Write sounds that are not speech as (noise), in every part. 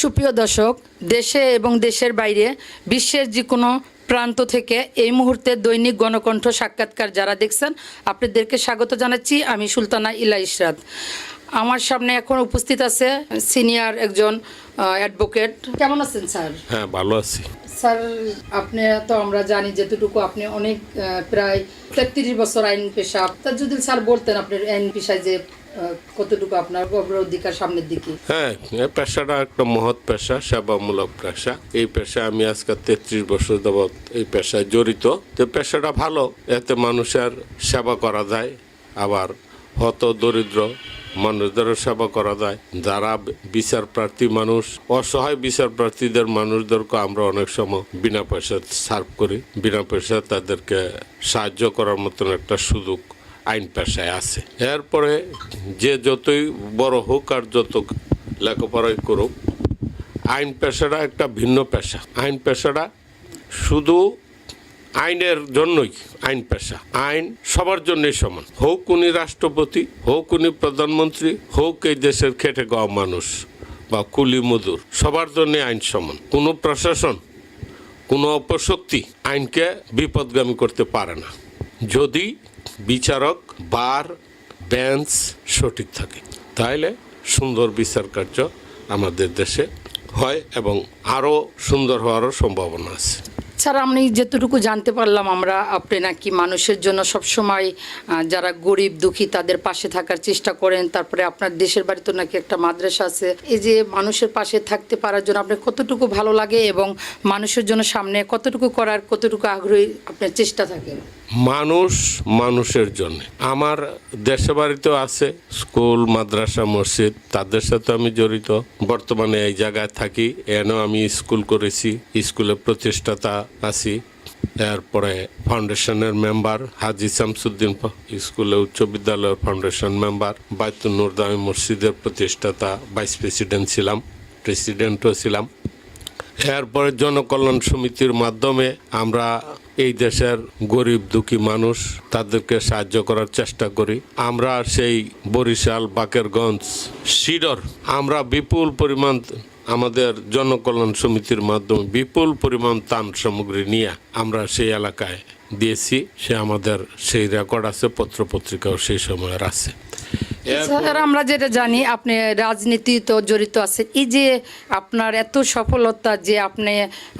সুপ্রিয় দর্শক, দেশে এবং দেশের বাইরে বিশ্বের যে কোনো প্রান্ত থেকে এই মুহূর্তে দৈনিক গণকণ্ঠ সাক্ষাৎকার যারা দেখছেন, আপনাদেরকে স্বাগত জানাচ্ছি। আমি সুলতানা ইলা ইশরাত। আমার সামনে এখন উপস্থিত আছে সিনিয়র একজন অ্যাডভোকেট কেমন আছেন, স্যার? হ্যাঁ ভালো আছি। স্যার, আপনি তো আমরা জানি যেটুকু আপনি অনেক প্রায় তেত্রিশ বছর আইন পেশা তা যদি স্যার বলতেন আপনার আইন পেশায় যে কতটুকু আপনার অগ্রাধিকার সামনের দিকে? হ্যাঁ পেশাটা একটা মহৎ পেশা, সেবামূলক পেশা। এই পেশা আমি আজকে তেত্রিশ বছর যাবৎ এই পেশায় জড়িত। তো পেশাটা ভালো, এতে মানুষের সেবা করা যায়, আবার হত দরিদ্র মানুষদেরও সেবা করা যায়। যারা বিচার প্রার্থী মানুষ, অসহায় বিচার প্রার্থীদের মানুষদেরকে আমরা অনেক সময় বিনা পয়সা সার্ভ করি। বিনা পয়সা তাদেরকে সাহায্য করার মতন একটা সুযোগ আইন পেশায় আছে। এরপরে যে যতই বড় হোক আর যত লেখাপড়াই করুক, আইন পেশাটা একটা ভিন্ন পেশা। আইন পেশাটা শুধু আইনের জন্যই আইন পেশা। আইন সবার জন্যই সমান। হোক উনি রাষ্ট্রপতি, হোক উনি প্রধানমন্ত্রী, হোক এই দেশের খেটে গাওয়া মানুষ বা কুলি মজুর, সবার জন্য আইন সমান। কোনো প্রশাসন, কোনো অপশক্তি আইনকে বিপদগামী করতে পারে না। যদি বিচারক, বার, বেঞ্চ সঠিক থাকে তাহলে সুন্দর বিচার কার্য আমাদের দেশে হয় এবং আরও সুন্দর হওয়ারও সম্ভাবনা আছে। স্যার আমি যেতটুকু জানতে পারলাম, আমরা আপনি নাকি মানুষের জন্য সবসময় যারা গরিব, দুঃখী, তাদের পাশে থাকার চেষ্টা করেন। তারপরে আপনার দেশের বাড়িতে নাকি একটা মাদ্রাসা আছে। এই যে মানুষের পাশে থাকতে পারার জন্য আপনার কতটুকু ভালো লাগে এবং মানুষের জন্য সামনে কতটুকু করার, কতটুকু আগ্রহী আপনার চেষ্টা থাকে? মানুষ মানুষের জন্য। আমার দেশে বাড়িতেও আছে, স্কুল, মাদ্রাসা, মসজিদ, তাদের সাথে আমি জড়িত। বর্তমানে এই জায়গায় থাকি এনেও আমি স্কুল করেছি। স্কুলের প্রতিষ্ঠাতা আছি এরপরে ফাউন্ডেশনের মেম্বার হাজি শামসুদ্দিন স্কুলে উচ্চ বিদ্যালয়ের ফাউন্ডেশন মেম্বার, বাইতুল নুরদামি মসজিদের প্রতিষ্ঠাতা, ভাইস প্রেসিডেন্ট ছিলাম, প্রেসিডেন্টও ছিলাম। এরপরে জনকল্যাণ সমিতির মাধ্যমে আমরা এই দেশের গরিব দুঃখী মানুষ তাদেরকে সাহায্য করার চেষ্টা করি। আমরা সেই বরিশাল, বাকেরগঞ্জ, সিডর, আমরা বিপুল পরিমাণ আমাদের জনকল্যাণ সমিতির মাধ্যমে বিপুল পরিমাণ তান সামগ্রী নিয়ে আমরা সেই এলাকায় দিয়েছি। সে আমাদের, সেই রেকর্ড আছে, পত্রপত্রিকাও সেই সময়ের আছে। স্যার আমরা যেটা জানি আপনি রাজনীতি তো জড়িত আছেন। এই যে আপনার এত সফলতা যে আপনি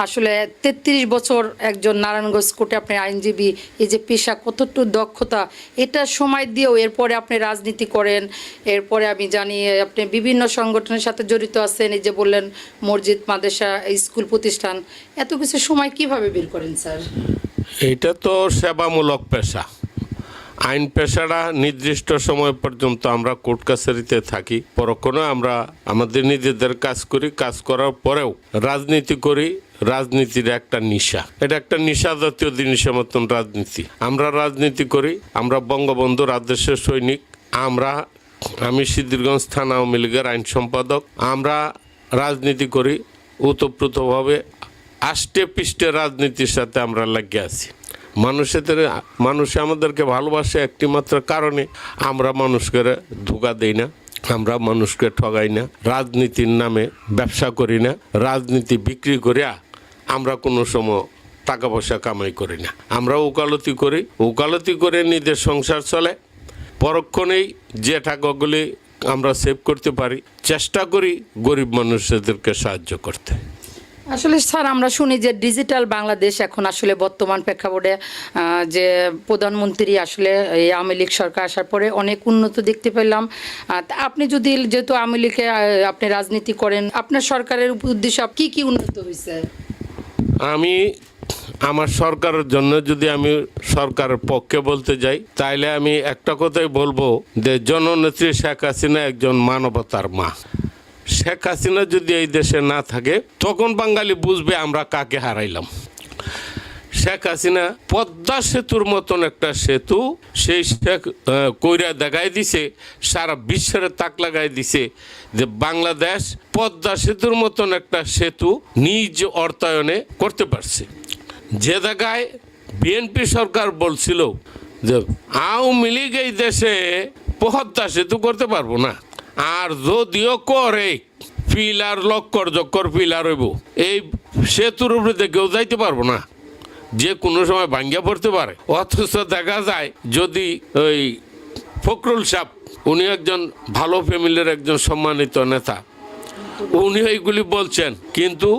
আসলে তেত্রিশ বছর একজন নারায়ণগঞ্জ কোর্টে আপনি আইনজীবী এই যে পেশা কতটুকু দক্ষতা এটা সময় দিয়েও এরপরে আপনি রাজনীতি করেন। এরপরে আমি জানি আপনি বিভিন্ন সংগঠনের সাথে জড়িত আছেন এই যে বললেন মসজিদ মাদ্রাসা স্কুল প্রতিষ্ঠান। এত কিছু সময় কীভাবে বের করেন স্যার? এটা তো সেবামূলক পেশা। আইন পেশারা নির্দিষ্ট সময় পর্যন্ত আমরা কোর্ট কাছারিতে থাকি। পরক্ষণে আমরা আমাদের নিজেদের কাজ করি, কাজ করার পরেও রাজনীতি করি, রাজনীতির একটা নিশা। এটা একটা নিশা জাতীয় জিনিসের মতন রাজনীতি। আমরা রাজনীতি করি, আমরা বঙ্গবন্ধুর আদর্শের সৈনিক, আমরা, আমি সিদ্ধিরগঞ্জ থানা আওয়ামী লীগের আইন সম্পাদক, আমরা রাজনীতি করি, ওতপ্রোতভাবে আষ্টে পৃষ্ঠে রাজনীতির সাথে আমরা লাগিয়ে আছি। মানুষের মানুষ আমাদেরকে ভালোবাসে একটি মাত্র কারণে আমরা মানুষকে ধোকা দেই না, আমরা মানুষকে ঠগাই না, রাজনীতির নামে ব্যবসা করি না, রাজনীতি বিক্রি করিয়া আমরা কোনো সময় টাকা পয়সা কামাই করি না। আমরা ওকালতি করি, ওকালতি করে নিজের সংসার চলে। পরক্ষণেই যে টাকাগুলি আমরা সেভ করতে পারি, চেষ্টা করি গরিব মানুষদেরকে সাহায্য করতে। আসলে স্যার, আমরা শুনি যে ডিজিটাল বাংলাদেশ এখন আসলে বর্তমান প্রেক্ষাপটে যে প্রধানমন্ত্রী আসলে এই আওয়ামী লীগ সরকার আসার পরে অনেক উন্নত দেখতে পেলাম। আপনি যদি যেহেতু আওয়ামী লীগে আপনি রাজনীতি করেন, আপনার সরকারের উদ্দেশ্যে কি কি উন্নত হয়েছে আমি আমার সরকারের জন্য যদি আমি সরকারের পক্ষে বলতে যাই, তাইলে আমি একটা কথাই বলব যে জননেত্রী শেখ হাসিনা একজন মানবতার মা। শেখ হাসিনা যদি এই দেশে না থাকে, তখন বাঙালি বুঝবে আমরা কাকে হারাইলাম। শেখ হাসিনা পদ্মা সেতুর মতন একটা সেতু, সেই শেখ কইরা দেখাই দিছে, সারা বিশ্বের তাক লাগাই দিছে যে বাংলাদেশ পদ্মা সেতুর মতন একটা সেতু নিজ অর্থায়নে করতে পারছে। যে জায়গায় বিএনপি সরকার বলছিল যে আওয়ামী লীগ এই দেশে পদ্মা সেতু করতে পারব না। আর যদিও করে পিলার লক্কর জক্কর পিলার হইব। এই সেতুর উপরে কেউ যাইতে পারব না। যে কোনো সময় ভাঙ্গিয়া পড়তে পারে। অথচ দেখা যায়, যদি ওই ফখরুল সাহ উনি একজন ভালো ফ্যামিলির একজন সম্মানিত নেতা, উনি এইগুলি বলছেন, কিন্তু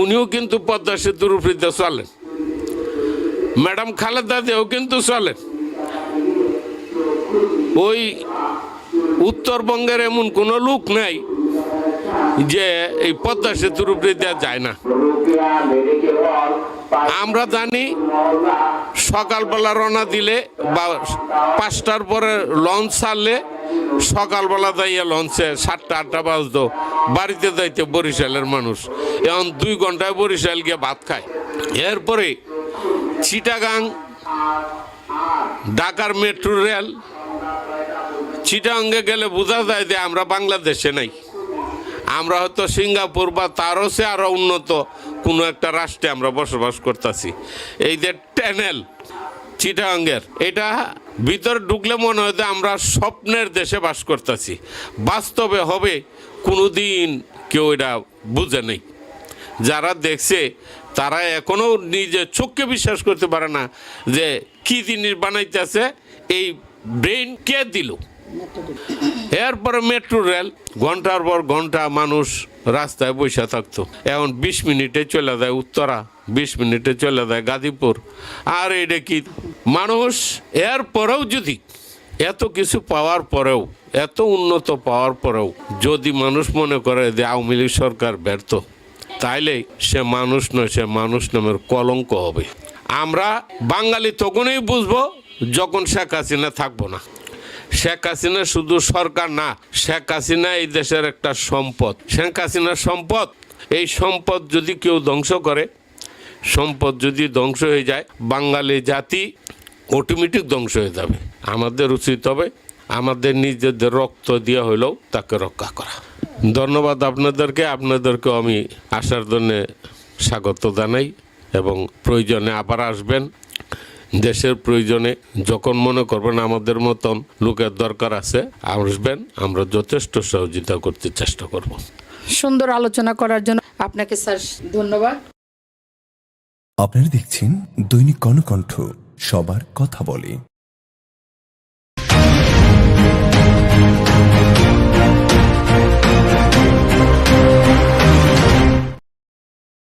উনিও কিন্তু পদ্মা সেতুর উপরে দিয়ে চলেন। ম্যাডাম খালেদা দেও কিন্তু চলেন। ওই উত্তরবঙ্গের এমন কোনো লোক নাই যে এই পদ্মা সেতুর উপরে দেওয়া যায় না। আমরা জানি সকালবেলা রওনা দিলে বা পাঁচটার পরে লঞ্চ ছাড়লে সকালবেলা যাইয়া লঞ্চে সাতটা, আটটা বাজতো। বাড়িতে যাইতে বরিশালের মানুষ। এখন দুই ঘন্টায় বরিশাল গিয়ে ভাত খায়। এরপরে চিটাগাং, ঢাকার মেট্রো রেল চিটাঙ্গে গেলে বোঝা যায় যে আমরা বাংলাদেশে নাই। আমরা হয়তো সিঙ্গাপুর বা তারও সে আরও উন্নত কোনো একটা রাষ্ট্রে আমরা বসবাস করতেছি। এই যে ট্যানেল চিটাঙ্গের, এটা ভিতরে ঢুকলে মনে হয় যে আমরা স্বপ্নের দেশে বাস করতেছি। বাস্তবে হবে কোনো দিন কেউ এটা বুঝে নেই। যারা দেখছে, তারা এখনও নিজে চোখকে বিশ্বাস করতে পারে না যে কি জিনিস বানাইতেছে, এই ব্রেন কে দিল? (coughs) এরপরে মেট্রো রেল, ঘণ্টার পর ঘণ্টা মানুষ রাস্তায় বসে থাকতো। এখন বিশ মিনিটে চলে যায় উত্তরা, বিশ মিনিটে চলে যায় গাজীপুর। আর এটা কি? মানুষ এরপরেও যদি এত কিছু পাওয়ার পরেও, এত উন্নত পাওয়ার পরেও যদি মানুষ মনে করে যে আওয়ামী লীগ সরকার ব্যর্থ, তাইলে সে মানুষ নয়, সে মানুষ নামের কলঙ্ক হবে। আমরা বাঙালি তখনই বুঝব যখন শেখ হাসিনা থাকব না। শেখ হাসিনা শুধু সরকার না, শেখ হাসিনা এই দেশের একটা সম্পদ। শেখ হাসিনার সম্পদ, এই সম্পদ যদি কেউ ধ্বংস করে, সম্পদ যদি ধ্বংস হয়ে যায়, বাঙালি জাতি অটোমেটিক ধ্বংস হয়ে যাবে। আমাদের উচিত হবে আমাদের নিজেদের রক্ত দিয়ে হইলেও তাকে রক্ষা করা। ধন্যবাদ আপনাদেরকে আপনাদেরকে আমি আসার জন্যে স্বাগত জানাই এবং প্রয়োজনে আবার আসবেন। দেশের প্রয়োজনে যখন মনে করবেন আমাদের মতন লোকের দরকার আছে আসবেন আমরা যথেষ্ট সহযোগিতা করতে চেষ্টা করব। সুন্দর আলোচনা করার জন্য আপনাকে স্যার ধন্যবাদ। আপনারা দেখছেন দৈনিক কর্ণকণ্ঠ সবার কথা বলে।